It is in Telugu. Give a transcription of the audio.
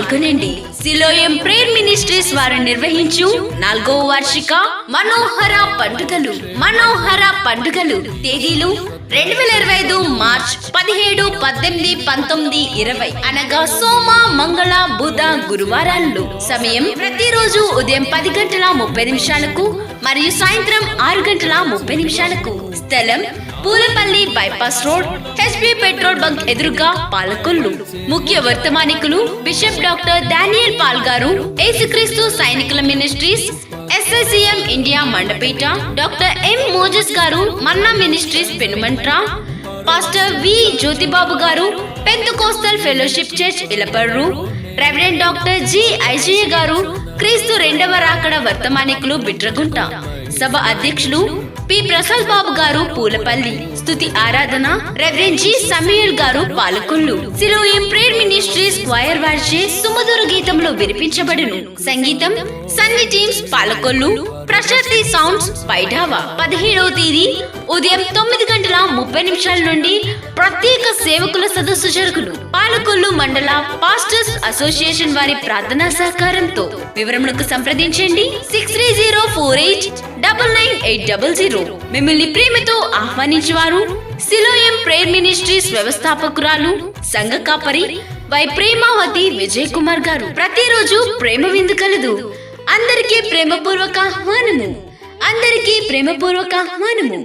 పాల్గొనండి. సిలోయం ప్రేయర్ మినిస్ట్రీస్ వారు నిర్వహించు నాలుగో వార్షిక మనోహర పండుగలు. మనోహర పండుగలు. తేదీలు రెండు వేల ఇరవై ఐదు మార్చ్ పదిహేడు పద్దెనిమిది పంతొమ్మిది ఇరవై. అనగా సోమ మంగళ బుధ గురువారాల్లో. సమయం ప్రతిరోజు ఉదయం పది గంటల ముప్పై నిమిషాలకు మరియు సాయంత్రం ఆరు గంటల ముప్పై నిమిషాలకు. స్థలం Pulapalli bypass road HP petrol bunk ఎదురుగా పాలకొల్లు. ముఖ్య వర్తమానికులు బిషప్ డాక్టర్ డానియల్ పాల్ గారు ఏసుక్రీస్తు సైనికుల ministries SSCM India Mandapeta doctor M Moses గారు manna ministries Penumantra pastor V Jyothibabu గారు పెద్ద coastal fellowship church Ilaparru reverend doctor G Aijayya గారు క్రీస్తు రెండవ రాకడ వర్తమానికులు బిట్రగుంట. సభ అధ్యక్షులు పి. ప్రసాద్ బాబు గారు పూలపల్లి. స్థుతి ఆరాధన రెవరెండ్ జి సమీర్ గారు Palakollu. Siloam prayer ministries square వారిచే సుమధుర గీతంలో వినిపించబడును. సంగీతం Sunny teams Palakollu. Prashanthi sounds పైడావా పదిహేడవ తేదీ ఉదయం తొమ్మిది గంటల ముప్పై నిమిషాల నుండి ప్రత్యేక సేవకుల సదస్సు జరుగును. పాలకొల్లు మండల పాస్టర్స్ అసోసియేషన్ వారి ప్రార్థనా సహకారంతో వివరములకు సంప్రదించండి. Six three zero four eight double nine eight double zero. మిమ్మల్ని ప్రేమతో ఆహ్వానించేవారు సిలోయం ప్రేయర్ మినిస్ట్రీస్ వ్యవస్థాపకురాలు సంఘ కాపరి వై ప్రేమావతి విజయ్ కుమార్ గారు. ప్రతిరోజు ప్రేమ విందు కలదు. అందరికీ ప్రేమపూర్వక ఆహ్వానము. అందరికీ ప్రేమపూర్వక ఆహ్వానము.